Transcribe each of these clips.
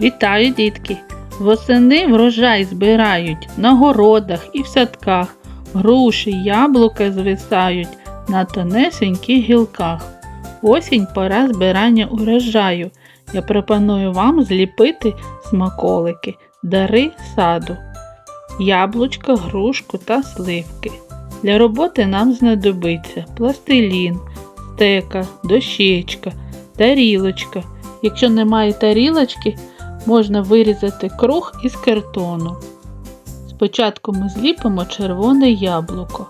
Вітаю, дітки! Восени врожай збирають на городах і в садках. Груші, яблука звисають на тонесеньких гілках. Осінь пора збирання урожаю. Я пропоную вам зліпити смаколики, дари саду, яблучка, грушку та сливки. Для роботи нам знадобиться пластилін, стека, дощечка, тарілочка. Якщо немає тарілочки, можна вирізати круг із картону. Спочатку ми зліпимо червоне яблуко.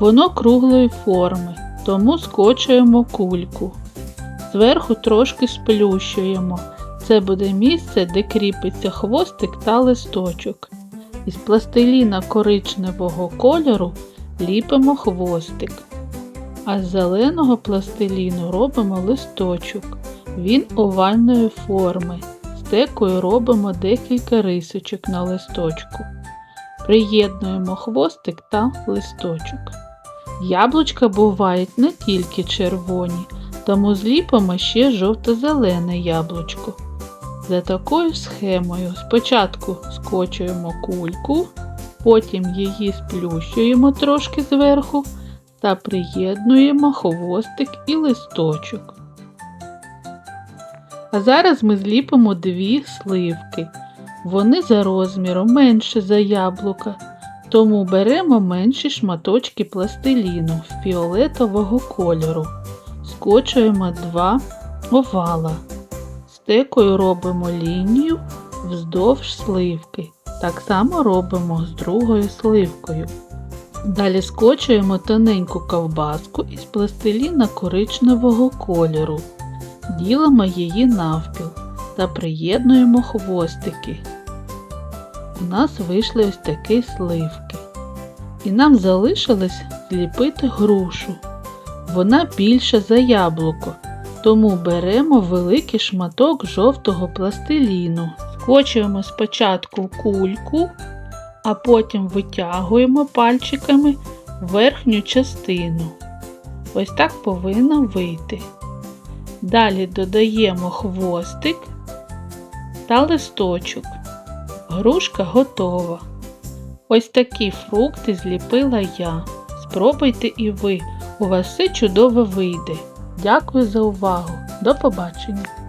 Воно круглої форми, тому скочуємо кульку. Зверху трошки сплющуємо. Це буде місце, де кріпиться хвостик та листочок. Із пластиліна коричневого кольору ліпимо хвостик. А з зеленого пластиліну робимо листочок. Він овальної форми. Стекою робимо декілька рисочок на листочку. Приєднуємо хвостик та листочок. Яблучка бувають не тільки червоні, тому зліпимо ще жовто-зелене яблучко. За такою схемою спочатку скочуємо кульку, потім її сплющуємо трошки зверху та приєднуємо хвостик і листочок. А зараз ми зліпимо дві сливки. Вони за розміром менше за яблука, тому беремо менші шматочки пластиліну фіолетового кольору. Скочуємо два овала. Стекою робимо лінію вздовж сливки. Так само робимо з другою сливкою. Далі скочуємо тоненьку ковбаску із пластиліна коричневого кольору. Ділимо її навпіл та приєднуємо хвостики. У нас вийшли ось такі сливки. І нам залишилось зліпити грушу. Вона більша за яблуко, тому беремо великий шматок жовтого пластиліну. Скочуємо спочатку кульку, а потім витягуємо пальчиками верхню частину. Ось так повинно вийти. Далі додаємо хвостик та листочок. Грушка готова. Ось такі фрукти зліпила я. Спробуйте і ви. У вас все чудово вийде. Дякую за увагу. До побачення!